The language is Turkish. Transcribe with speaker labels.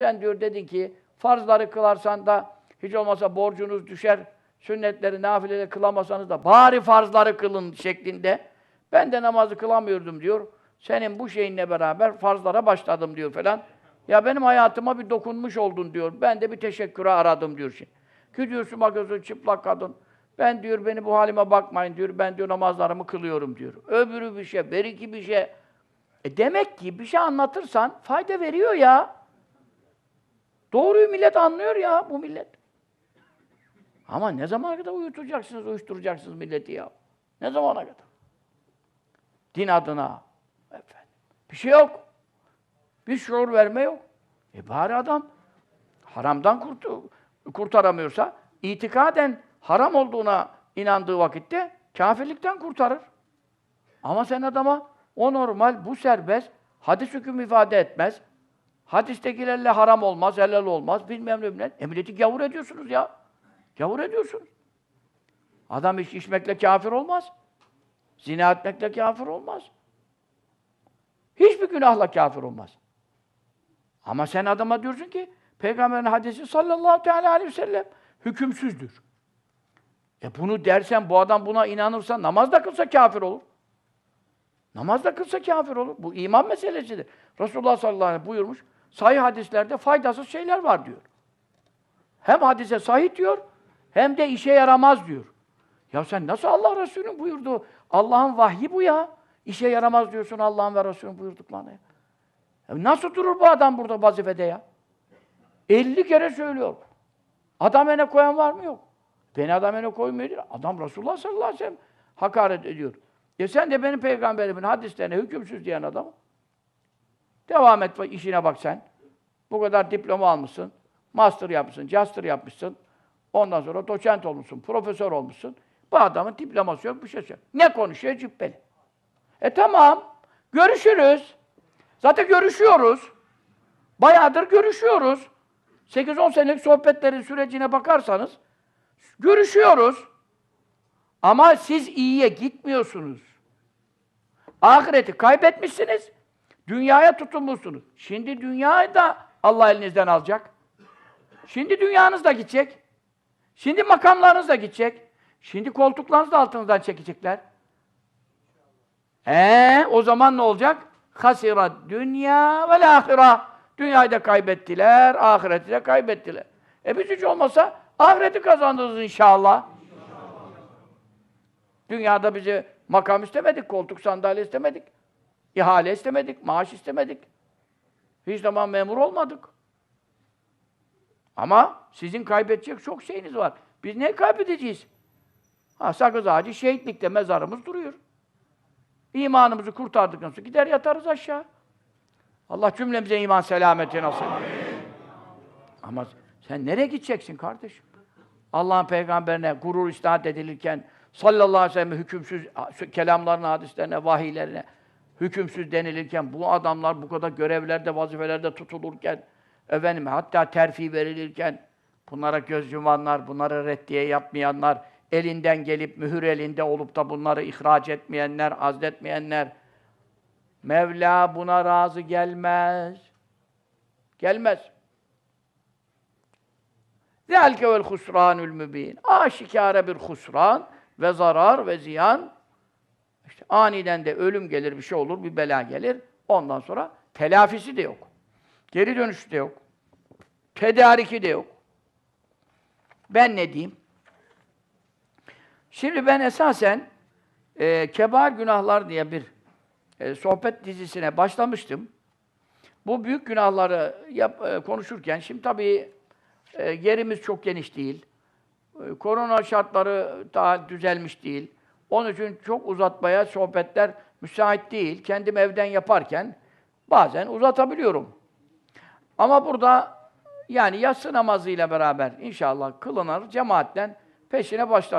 Speaker 1: Sen diyor dedin ki farzları kılarsan da hiç olmazsa borcunuz düşer. Sünnetleri, nafileleri kılamasanız da bari farzları kılın şeklinde. Ben de namazı kılamıyordum diyor. Senin bu şeyinle beraber farzlara başladım diyor falan. Ya benim hayatıma bir dokunmuş oldun diyor. Ben de bir teşekküre aradım diyor şimdi. Gidiyorsun bakıyorsun çıplak kadın. Ben diyor beni bu halime bakmayın diyor. Ben diyor namazlarımı kılıyorum diyor. Öbürü bir şey, beriki bir şey. E demek ki bir şey anlatırsan fayda veriyor ya. Doğruyu millet anlıyor ya bu millet. Ama ne zamana kadar uyutacaksınız, uyuşturacaksınız milleti ya? Ne zamana kadar? Din adına. Efendim. Bir şey yok. Bir şuur verme yok. E bari adam haramdan kurt kurtaramıyorsa itikaden haram olduğuna inandığı vakitte kafirlikten kurtarır. Ama sen adama o normal, bu serbest, hadis hüküm ifade etmez. Hadistekilerle haram olmaz, helal olmaz, bilmem ne bilmem. E milleti gavur ediyorsunuz ya. Gavur ediyorsunuz. Adam iş içmekle kafir olmaz. Zina etmekle kafir olmaz. Hiçbir günahla kafir olmaz. Ama sen adama diyorsun ki Peygamberin hadisi sallallahu teala aleyhi ve sellem hükümsüzdür. E bunu dersen, bu adam buna inanırsa, namaz da kılsa kafir olur. Namaz da kılsa kafir olur. Bu iman meselesidir. Resulullah sallallahu aleyhi ve sellem buyurmuş, sahih hadislerde faydasız şeyler var diyor. Hem hadise sahih diyor, hem de işe yaramaz diyor. Ya sen nasıl Allah Resulü'nün buyurduğu, Allah'ın vahyi bu ya. İşe yaramaz diyorsun Allah'ın ve Resulü'nün buyurduklarına. Ya. Nasıl durur bu adam burada vazifede ya? 50 kere söylüyor. Adam ene koyan var mı? Yok. Beni adam ene koymuyor değil. Adam Resulullah sallallahu aleyhi ve sellem hakaret ediyor. Ya sen de benim peygamberimin hadislerine hükümsüz diyen adam. Devam et işine bak sen. Bu kadar diploma almışsın. Master yapmışsın, master yapmışsın. Ondan sonra doçent olmuşsun, profesör olmuşsun. Bu adamın diploması yok, bir şey yok. Ne konuşuyor? Cübbeli. E tamam, görüşürüz. Zaten görüşüyoruz. Bayağıdır görüşüyoruz. 8-10 senelik sohbetlerin sürecine bakarsanız görüşüyoruz. Ama siz iyiye gitmiyorsunuz. Ahireti kaybetmişsiniz. Dünyaya tutunmuşsunuz. Şimdi dünyayı da Allah elinizden alacak. Şimdi dünyanız da gidecek. Şimdi makamlarınız da gidecek. Şimdi koltuklarınız da altınızdan çekecekler. Ee, o zaman ne olacak? Hasira dünya ve ahira. Dünyayı da kaybettiler, ahireti de kaybettiler. E biz hiç olmasa ahireti kazandınız inşallah. Dünyada bizi makam istemedik, koltuk sandalye istemedik. İhale istemedik, maaş istemedik. Hiç zaman memur olmadık. Ama sizin kaybedecek çok şeyiniz var. Biz ne kaybedeceğiz? Ha, sakız ağacı şehitlikte mezarımız duruyor. İmanımızı kurtardıktan sonra gider yatarız aşağı. Allah cümlemize iman selameti nasip. Ama sen nereye gideceksin kardeşim? Allah'ın peygamberine gurur isnat edilirken sallallahu aleyhi ve sellem hükümsüz kelamlarına, hadislerine, vahiylerine hükümsüz denilirken, bu adamlar bu kadar görevlerde, vazifelerde tutulurken, efendim hatta terfi verilirken, bunlara göz yumanlar, bunlara reddiye yapmayanlar, elinden gelip mühür elinde olup da bunları ihraç etmeyenler, azletmeyenler, Mevla buna razı gelmez. Gelmez. Zelke vel husranül mübin. Aşikare bir husran ve zarar ve ziyan işte aniden de ölüm gelir, bir şey olur, bir bela gelir. Ondan sonra telafisi de yok. Geri dönüşü de yok. Tedariki de yok. Ben ne diyeyim? Şimdi ben esasen e, kebar günahlar diye bir e, sohbet dizisine başlamıştım. Bu büyük günahları yap, e, konuşurken, şimdi tabii e, yerimiz çok geniş değil. E, korona şartları daha düzelmiş değil. Onun için çok uzatmaya sohbetler müsait değil. Kendim evden yaparken bazen uzatabiliyorum. Ama burada yani yatsı namazıyla beraber inşallah kılınır, cemaatten peşine başlar.